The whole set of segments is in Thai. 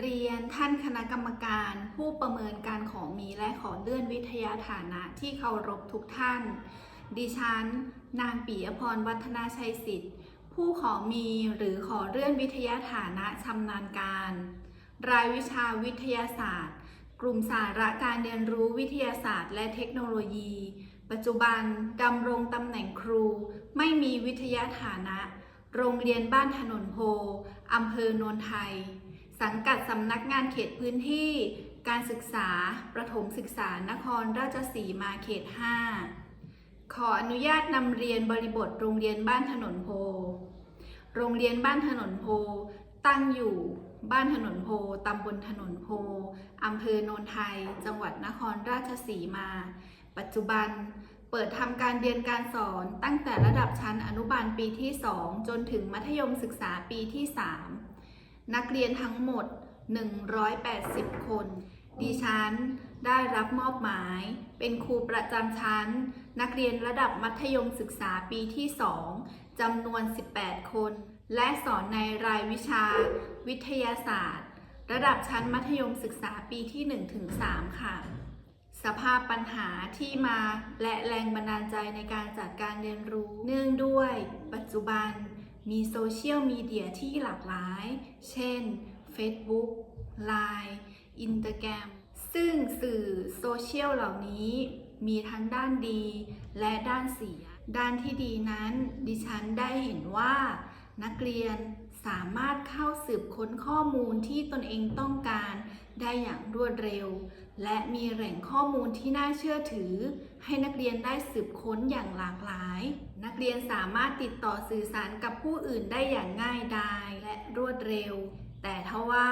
เรียนท่านคณะกรรมการผู้ประเมินการขอมีและขอเลื่อนวิทยาฐานะที่เคารพทุกท่าน ดิฉัน นางปิยพรวัฒนาชัยสิทธิ์ ผู้ขอมีหรือขอเลื่อนวิทยาฐานะชำนาญการ รายวิชาวิทยาศาสตร์ กลุ่มสาระการเรียนรู้วิทยาศาสตร์ และเทคโนโลยี ปัจจุบันดำรงตำแหน่งครู ไม่มีวิทยาฐานะ โรงเรียนบ้านถนนโพอำเภอโนนไทย สังกัดสำนักงานเขตพื้นที่ การศึกษา ประถมศึกษานครราชสีมาเขต 5 ขออนุญาตนำเรียนบริบทโรงเรียนบ้านถนนโพ โรงเรียนบ้านถนนโพ ตั้งอยู่บ้านถนนโพ ตำบลถนนโพ อำเภอโนนไทย จังหวัดนครราชสีมา ปัจจุบันเปิดทำการเรียนการสอนตั้งแต่ระดับชั้นอนุบาลปีที่ 2 จนถึงมัธยมศึกษาปีที่ 3 นักเรียนทั้งหมด 180 คน ดิฉันได้รับมอบหมาย เป็นครูประจำชั้น นักเรียนระดับมัธยมศึกษาปีที่ 2จำนวน 18 คน และสอนในรายวิชา วิทยาศาสตร์ ระดับชั้นมัธยมศึกษาปีที่1-3ค่ะ สภาพปัญหาที่มาและแรงบันดาลใจในการจัดการเรียนรู้ เนื่องด้วย ปัจจุบัน มีโซเชียลมีเดียที่หลากหลาย เช่น Facebook Line Instagram ซึ่งสื่อโซเชียลเหล่านี้มีทั้งด้านดีและด้านเสีย ด้านที่ดีนั้น ดิฉันได้เห็นว่า นักเรียนสามารถเข้าสืบค้นข้อมูลที่ตนเองต้องการได้อย่างรวดเร็ว และมีแหล่งข้อมูลที่น่าเชื่อถือ ให้นักเรียนได้สืบค้นอย่างหลากหลาย นักเรียนสามารถติดต่อสื่อสารกับผู้อื่นได้อย่างง่ายดายและรวดเร็ว แต่ทว่า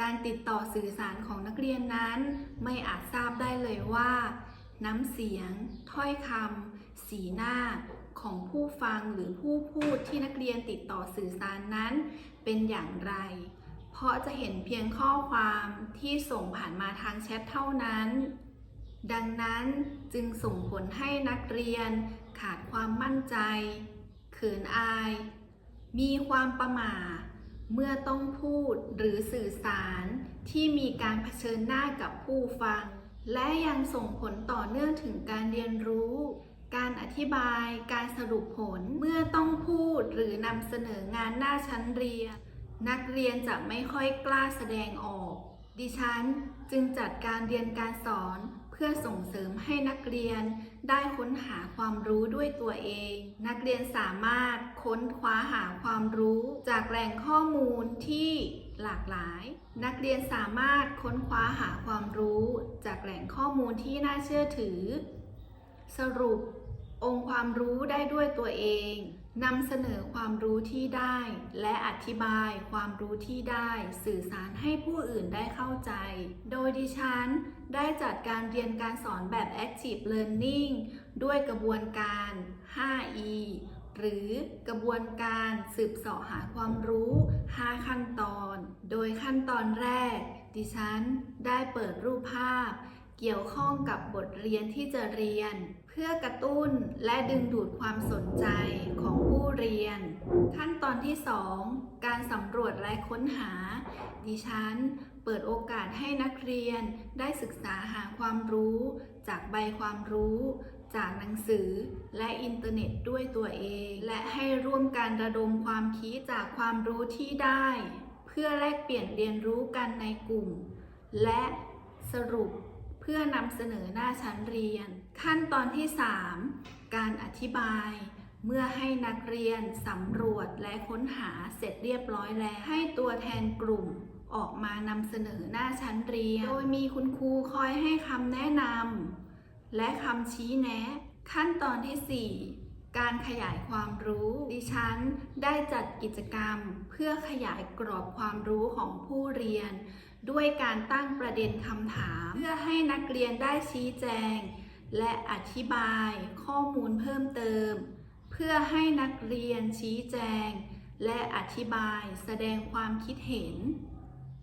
การติดต่อสื่อสารของนักเรียนนั้น ไม่อาจทราบได้เลยว่า น้ำเสียง ถ้อยคำสีหน้าของผู้ฟังหรือผู้พูดที่นักเรียนติดต่อสื่อสารนั้น เป็นอย่างไร เพราะจะเห็นเพียงข้อความที่ส่งผ่านมาทางแชทเท่านั้น ดังนั้นจึงส่งผลให้นักเรียนขาดความมั่นใจ เขินอาย มีความประหม่า เมื่อต้องพูดหรือสื่อสารที่มีการเผชิญหน้ากับผู้ฟัง และยังส่งผลต่อเนื่องถึงการเรียนรู้ การอธิบาย การสรุปผล เมื่อต้องพูดหรือนำเสนองานหน้าชั้นเรียน นักเรียนจะไม่ค่อยกล้าแสดงออก ดิฉันจึงจัดการเรียนการสอนเพื่อส่งเสริมให้นักเรียนได้ค้นหาความรู้ด้วยตัวเอง นักเรียนสามารถค้นคว้าหาความรู้จากแหล่งข้อมูลที่หลากหลาย นักเรียนสามารถค้นคว้าหาความรู้จากแหล่งข้อมูลที่น่าเชื่อถือ สรุปองค์ความรู้ได้ด้วยตัวเอง นำเสนอความรู้ที่ได้ และอธิบายความรู้ที่ได้ สื่อสารให้ผู้อื่นได้เข้าใจ โดยดิฉัน ได้จัดการเรียนการสอนแบบ Active Learning ด้วยกระบวนการ 5E หรือกระบวนการสืบเสาะหาความรู้ 5 ขั้นตอน โดยขั้นตอนแรก ดิฉัน ได้เปิดรูปภาพ เกี่ยวข้องกับบทเรียนที่จะเรียน เพื่อกระตุ้นและดึงดูดความสนใจของผู้เรียน ขั้นตอนที่ 2 การสำรวจและค้นหา ดิฉันเปิดโอกาสให้นักเรียนได้ศึกษาหาความรู้ จากใบความรู้ จากหนังสือ และอินเทอร์เน็ตด้วยตัวเอง และให้ร่วมการระดมความคิดจากความรู้ที่ได้ เพื่อแลกเปลี่ยนเรียนรู้กันในกลุ่ม และสรุป เพื่อนำเสนอหน้าชั้นเรียน ขั้นตอนที่ 3 การอธิบาย เมื่อให้นักเรียนสำรวจและค้นหาเสร็จเรียบร้อยแล้ว ให้ตัวแทนกลุ่มออกมานำเสนอหน้าชั้นเรียน โดยมีคุณครูคอยให้คำแนะนำและคำชี้แนะ ขั้นตอนที่ 4การขยายความรู้ ดิฉันได้จัดกิจกรรม เพื่อขยายกรอบความรู้ของผู้เรียน ด้วยการตั้งประเด็นคำถาม เพื่อให้นักเรียนได้ชี้แจง และอธิบายข้อมูลเพิ่มเติม เพื่อให้นักเรียนชี้แจง และอธิบายแสดงความคิดเห็น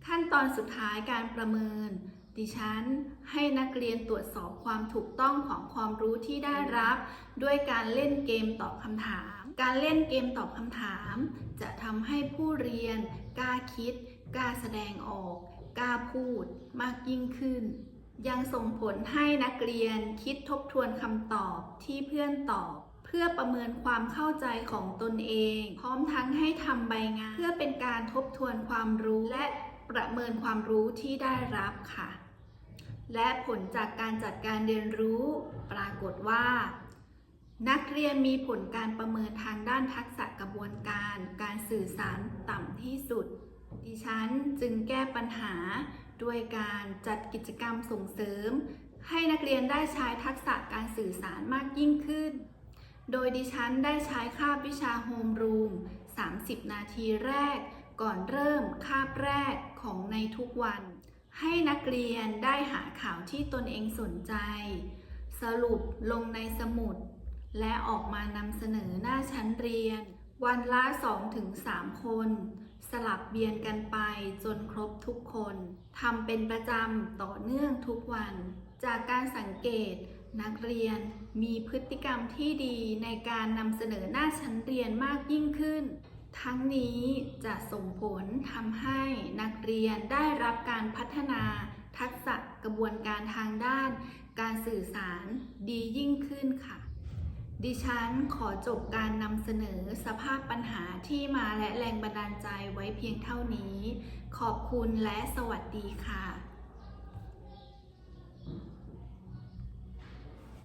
ขั้นตอนสุดท้ายการประเมิน ดิฉัน ให้นักเรียนตรวจสอบความถูกต้องของความรู้ที่ได้รับ ด้วยการเล่นเกมตอบคำถาม การเล่นเกมตอบคำถาม จะทำให้ผู้เรียนกล้าคิดกล้าแสดงออก กล้าพูดมากยิ่งขึ้น ยังส่งผลให้นักเรียนคิดทบทวนคำตอบที่เพื่อนตอบเพื่อประเมินความเข้าใจของตนเอง พร้อมทั้งให้ทำใบงาน เพื่อเป็นการทบทวนความรู้และประเมินความรู้ที่ได้รับค่ะ และผลจากการจัดการเรียนรู้ ปรากฏว่า นักเรียนมีผลการประเมินทางด้านทักษะกระบวนการ การสื่อสารต่ำที่สุด ดิฉันจึงแก้ปัญหาด้วยการจัดกิจกรรมส่งเสริม ให้นักเรียนได้ใช้ทักษะการสื่อสารมากยิ่งขึ้น โดยดิฉันได้ใช้คาบวิชาโฮมรูม 30 นาทีแรก ก่อนเริ่มคาบแรกของในทุกวัน ให้นักเรียนได้หาข่าวที่ตนเองสนใจ สรุปลงในสมุด และออกมานำเสนอหน้าชั้นเรียน วันละ 2-3 คน สลับเบียนกันไปจนครบทุกคนทำเป็นประจำต่อเนื่องทุกวัน จากการสังเกตนักเรียนมีพฤติกรรมที่ดีในการนำเสนอหน้าชั้นเรียนมากยิ่งขึ้น ทั้งนี้จะส่งผลทำให้นักเรียนได้รับการพัฒนา ทักษะกระบวนการทางด้าน การสื่อสารดียิ่งขึ้นค่ะ ดิฉันขอจบการนำเสนอสภาพปัญหาที่มาและแรงบันดาลใจไว้เพียงเท่านี้ ขอบคุณและสวัสดีค่ะ